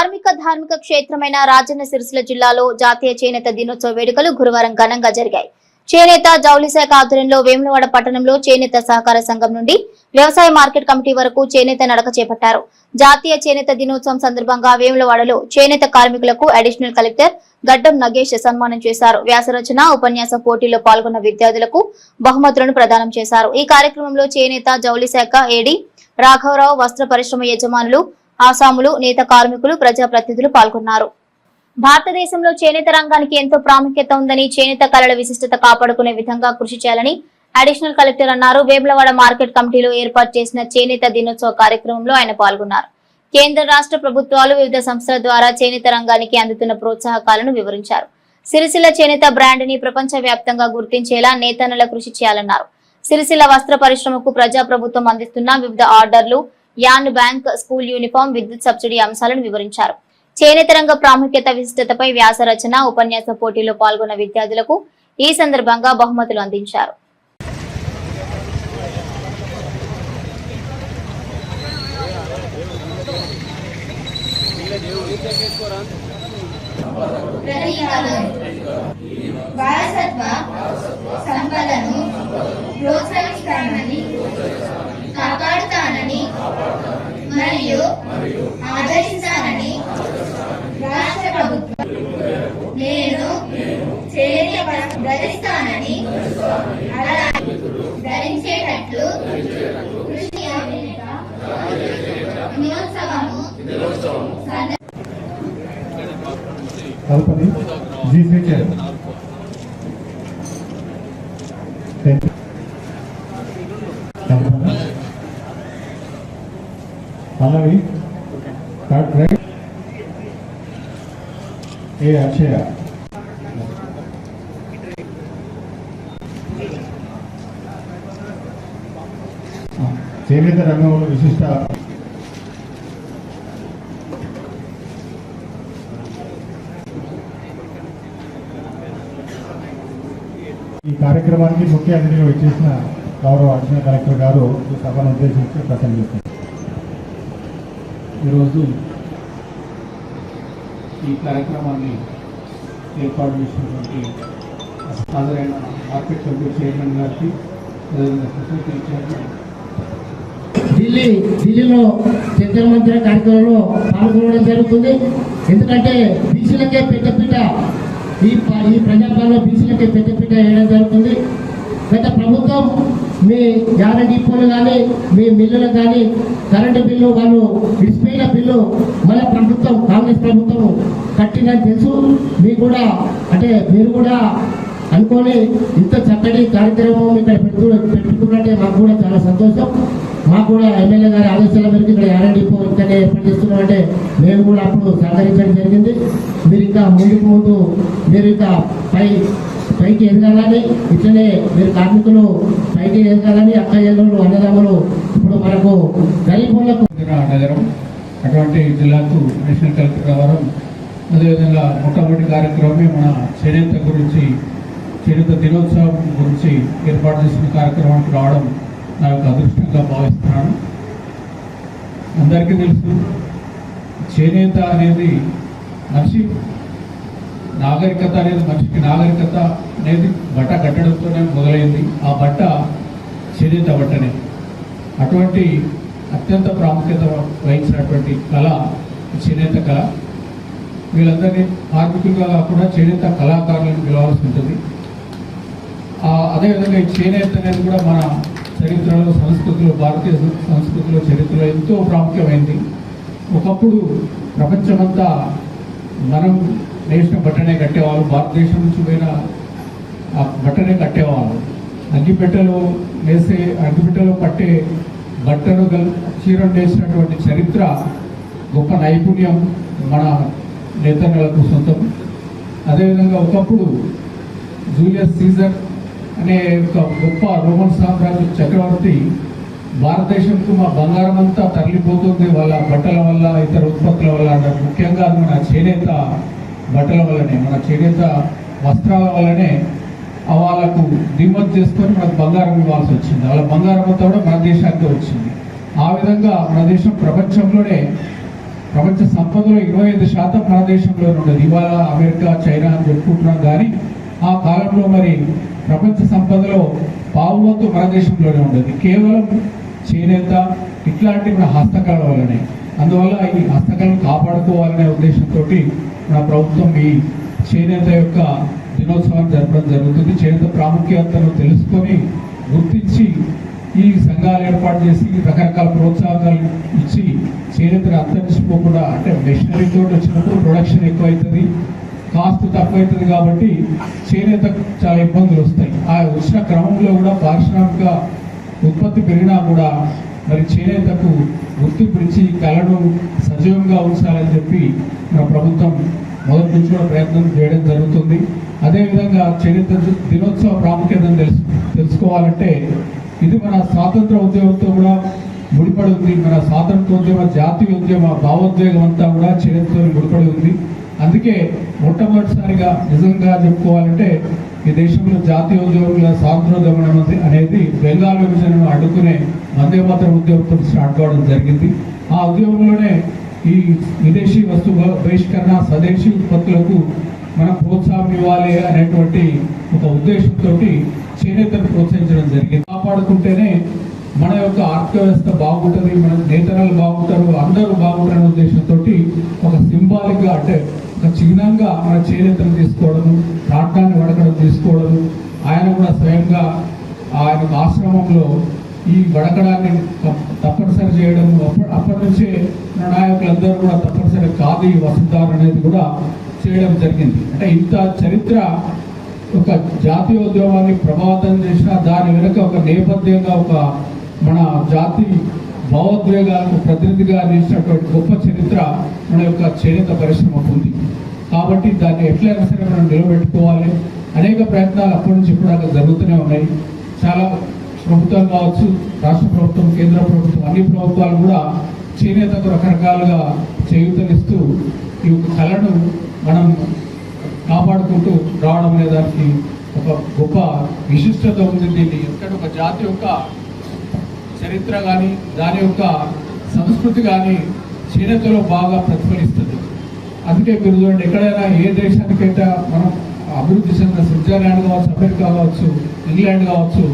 కార్మిక ధార్మిక క్షేత్రమైన రాజన్న సిరిసిల్ల జిల్లాలో జాతీయ చేనేత దినోత్సవ వేడుకలు గురువారం ఘనంగా జరిగాయి. చేనేత జౌలి శాఖ ఆధ్వర్యంలో వేములవాడ పట్టణంలో చేనేత సహకార సంఘం నుండి వ్యవసాయ మార్కెట్ కమిటీ వరకు చేనేత నడక చేపట్టారు. జాతీయ చేనేత దినోత్సవం సందర్భంగా వేములవాడలో చేనేత కార్మికులకు అడిషనల్ కలెక్టర్ గడ్డం నగేష్ సన్మానం చేశారు. వ్యాసరచన ఉపన్యాస పోటీలో పాల్గొన్న విద్యార్థులకు బహుమతులను ప్రదానం చేశారు. ఈ కార్యక్రమంలో చేనేత జౌలి శాఖ ఏడి రాఘవరావు వస్త్ర పరిశ్రమ యజమానులు ఆసాములు నేత కార్మికులు ప్రజాప్రతినిధులు పాల్గొన్నారు. భారతదేశంలో చేనేత రంగానికి ఎంతో ప్రాముఖ్యత ఉందని చేనేత కళల విశిష్టత కాపాడుకునే విధంగా కృషి చేయాలని అడిషనల్ కలెక్టర్ అన్నారు. వేములవాడ మార్కెట్ కమిటీలో ఏర్పాటు చేసిన చేనేత దినోత్సవ కార్యక్రమంలో ఆయన పాల్గొన్నారు. కేంద్ర రాష్ట్ర ప్రభుత్వాలు వివిధ సంస్థల ద్వారా చేనేత రంగానికి అందుతున్న ప్రోత్సాహకాలను వివరించారు. సిరిసిల్ల చేనేత బ్రాండ్ని ప్రపంచ వ్యాప్తంగా గుర్తించేలా నేతన్నల కృషి చేయాలన్నారు. సిరిసిల్ల వస్త్ర పరిశ్రమకు ప్రజా ప్రభుత్వం అందిస్తున్న వివిధ ఆర్డర్లు యాన్ బ్యాంక్ స్కూల్ యూనిఫామ్ విద్యుత్ సబ్సిడీ అంశాలను వివరించారు. చేనేత రంగ ప్రాముఖ్యత విశిష్టతపై వ్యాస రచన ఉపన్యాస పోటీలో పాల్గొన్న విద్యార్థులకు ఈ సందర్భంగా బహుమతులు అందించారు. వారసత్వ సంపదను కాపాడుతానని మరియు ఆదరిస్తానని రాష్ట్ర ప్రభుత్వం నేను చేనేత వస్త్రం ధరిస్తానని ధరించేటట్లు కృషి దినోత్సవము కల్పని జీసీ చైర్మన్ పల్లవి రైట్ ఏ అక్షయ. చేనేత రంగంలో విశిష్ట ఈ కార్యక్రమానికి ముఖ్య అతిథిగా వచ్చేసిన గౌరవ అడిషనల్ కలెక్టర్ గారు ఈ సభను ఉద్దేశించి ప్రసంగిస్తారు ఈరోజు ఈ కార్యక్రమాన్ని ఏర్పాటు చేసినటువంటి హాజరైన మార్కెట్ కమిటీ చైర్మన్ గారికి అదేవిధంగా సొసైటీ చైర్మన్ ఢిల్లీ ఢిల్లీలో చర్చల మంత్రి కార్యక్రమంలో పాల్గొనడం జరుగుతుంది. ఎందుకంటే బీసీలకే పెద్దపీట ఈ ఈ ప్రజాపాలన బీసీలకే పెద్దపీట వేయడం జరుగుతుంది. గత ప్రభుత్వం మీ యాభై డిపోలు కానీ మీ మిల్లులు కానీ కరెంటు బిల్లు వాళ్ళు విడిచిపోయిన బిల్లు మన ప్రభుత్వం కాంగ్రెస్ ప్రభుత్వం కట్టిందని తెలుసు. మీకు కూడా అంటే మీరు కూడా అనుకోని ఇంత చక్కటి కార్యక్రమం ఇక్కడ పెట్టు పెట్టుకున్నట్టే మాకు కూడా చాలా సంతోషం. మాకు కూడా ఎమ్మెల్యే గారి ఆదేశాల మేరకు ఇక్కడ యారెంట్ డిపో ఇక్కడనే ఏర్పాటు చేస్తున్నామంటే మేము కూడా అప్పుడు సహకరించడం జరిగింది. మీరు ఇంకా ముందుకు ముందు మీరు ఇంకా పై పైకి ఎదగాలని ఇట్లనే మీరు కార్మికులు పైకి ఎదగాలని అక్క చెల్లెలు అన్నదమ్ములు ఇప్పుడు మనకు గరీబులకు నగరం అటువంటి జిల్లాకు నేషనల్ కలెక్టర్ కావడం అదేవిధంగా మొట్టమొదటి కార్యక్రమమే మన చేనేత గురించి చేనేత దినోత్సవం గురించి ఏర్పాటు చేసిన కార్యక్రమానికి రావడం నా యొక్క అదృష్టంగా భావిస్తున్నాను అందరికీ తెలుసు చేనేత అనేది మనిషి నాగరికత అనేది మనిషికి నాగరికత అనేది బట్ట కట్టడంతోనే మొదలైంది. ఆ బట్ట చేనేత బట్టనే. అటువంటి అత్యంత ప్రాముఖ్యత వహించినటువంటి కళ చేనేత కళ. వీళ్ళందరినీ కార్మికులుగా కాకుండా చేనేత కళాకారులను పిలవాల్సి ఉంటుంది. అదేవిధంగా ఈ చేనేత అనేది కూడా మన చరిత్రలో సంస్కృతిలో భారతీయ సంస్కృతిలో చరిత్రలో ఎంతో ప్రాముఖ్యమైంది. ఒకప్పుడు ప్రపంచమంతా మనం నేసిన బట్టనే కట్టేవాళ్ళు భారతదేశం నుంచి పోయిన ఆ బట్టనే కట్టేవాళ్ళు. అగ్గిపెట్టెలో వేసే అగ్గిపెట్టెలో పట్టే బట్టను చీరను వేసినటువంటి చరిత్ర గొప్ప నైపుణ్యం మన నేతన్నలకు సొంతం. అదేవిధంగా ఒకప్పుడు జూలియస్ సీజర్ అనే ఒక గొప్ప రోమన్ సామ్రాజ్య చక్రవర్తి భారతదేశంకు మా బంగారం అంతా తరలిపోతుంది. వాళ్ళ బట్టల వల్ల ఇతర ఉత్పత్తుల వల్ల ముఖ్యంగా మన చేనేత బట్టల వల్లనే మన చేనేత వస్త్రాల వల్లనే వాళ్ళకు దిగుమతి చేసుకొని మనకు బంగారం ఇవ్వాల్సి వచ్చింది. వాళ్ళ బంగారం అంతా కూడా మన దేశానికి వచ్చింది. ఆ విధంగా మన దేశం ప్రపంచంలోనే ప్రపంచ సంపదలో ఇరవై ఐదు శాతం మన దేశంలో ఉండదు ఇవాళ అమెరికా చైనా అని చెప్పుకుంటున్నాం కానీ ఆ కాలంలో మరి ప్రపంచ సంపదలో పావువంతు మన దేశంలోనే ఉండేది. కేవలం చేనేత ఇట్లాంటి మన హస్తకళ వల్లనే. అందువల్ల ఈ హస్తకళను కాపాడుకోవాలనే ఉద్దేశంతో మన ప్రభుత్వం ఈ చేనేత యొక్క దినోత్సవాన్ని జరపడం జరుగుతుంది. చేనేత ప్రాముఖ్యతను తెలుసుకొని గుర్తించి ఈ సంఘాలు ఏర్పాటు చేసి రకరకాల ప్రోత్సాహకాలు ఇచ్చి చేనేతను అంతరించిపోకుండా అంటే మెషినరీతో వచ్చినప్పుడు ప్రొడక్షన్ ఎక్కువ అవుతుంది కాస్ట్ తక్కువ అవుతుంది కాబట్టి చేనేతకు చాలా ఇబ్బందులు వస్తాయి. ఆ వచ్చిన క్రమంలో కూడా పారిశ్రామిక ఉత్పత్తి పెరిగినా కూడా మరి చేనేతకు గుర్తింపునిచ్చి కళను సజీవంగా ఉంచాలని చెప్పి మన ప్రభుత్వం మొదటి నుంచి కూడా ప్రయత్నం చేయడం జరుగుతుంది. అదేవిధంగా చేనేత దినోత్సవ ప్రాముఖ్యతను తెలుసు తెలుసుకోవాలంటే ఇది మన స్వాతంత్ర ఉద్యమంతో కూడా ముడిపడి ఉంది. మన స్వాతంత్రోద్యమ జాతీయ ఉద్యమ భావోద్వేగం అంతా కూడా చేనేతతో ముడిపడి ఉంది. అందుకే మొట్టమొదటిసారిగా నిజంగా చెప్పుకోవాలంటే ఈ దేశంలో జాతీయ ఉద్యోగుల స్వాతంత్రోద్యమం అనేది అనేది బెంగాల్ విభజనను అడ్డుకునే వందే ఉద్యోగంతో స్టార్ట్ కావడం జరిగింది. ఆ ఉద్యోగంలోనే ఈ విదేశీ వస్తు బహిష్కరణ స్వదేశీ ఉత్పత్తులకు మనం ప్రోత్సాహం ఇవ్వాలి అనేటువంటి ఒక ఉద్దేశంతో చేనేతను ప్రోత్సహించడం జరిగింది. కాపాడుకుంటేనే మన యొక్క ఆర్థిక వ్యవస్థ బాగుంటుంది మన నేతరాలు బాగుంటారు అందరూ బాగుంటారనే ఉద్దేశంతో ఒక సింబాలిక్గా అంటే ఒక చిహ్నంగా మన చేనేతను తీసుకోవడము రాట్నాన్ని వడకడం తీసుకోవడము ఆయన కూడా స్వయంగా ఆయన ఆశ్రమంలో ఈ వడకడాన్ని తప్ప- తప్పనిసరి చేయడం అప్ప- అప్పటి నుంచే మన నాయకులందరూ కూడా తప్పనిసరి ఖాదీ వసంతారు అనేది కూడా చేయడం జరిగింది. అంటే ఇంత చరిత్ర ఒక జాతీయోద్యమాన్ని ప్రభావితం చేసిన దాని వెనుక ఒక నేపథ్యంగా ఒక మన జాతి భావోద్వేగాలకు ప్రతినిధిగా నిలిచినటువంటి గొప్ప చరిత్ర మన యొక్క చేనేత పరిశ్రమకు ఉంది. కాబట్టి దాన్ని ఎట్లయినా సరే మనం నిలబెట్టుకోవాలి. అనేక ప్రయత్నాలు అప్పటి నుంచి ఇప్పుడు జరుగుతూనే ఉన్నాయి. చాలా ప్రభుత్వం కావచ్చు రాష్ట్ర ప్రభుత్వం కేంద్ర ప్రభుత్వం అన్ని ప్రభుత్వాలు కూడా చేనేతకు రకరకాలుగా చేయూతనిస్తూ ఈ యొక్క కళను మనం కాపాడుకుంటూ రావడం అనే దానికి ఒక గొప్ప విశిష్టత ఉంది. దీన్ని ఎందుకంటే ఒక జాతి యొక్క చరిత్ర కానీ దాని యొక్క సంస్కృతి కానీ చేనేతలో బాగా ప్రతిఫలిస్తుంది. అందుకే మీరు చూడండి ఎక్కడైనా ఏ దేశానికైతే మనం అభివృద్ధి చెందిన స్విట్జర్లాండ్ కావచ్చు అమెరికా కావచ్చు ఇంగ్లాండ్ కావచ్చు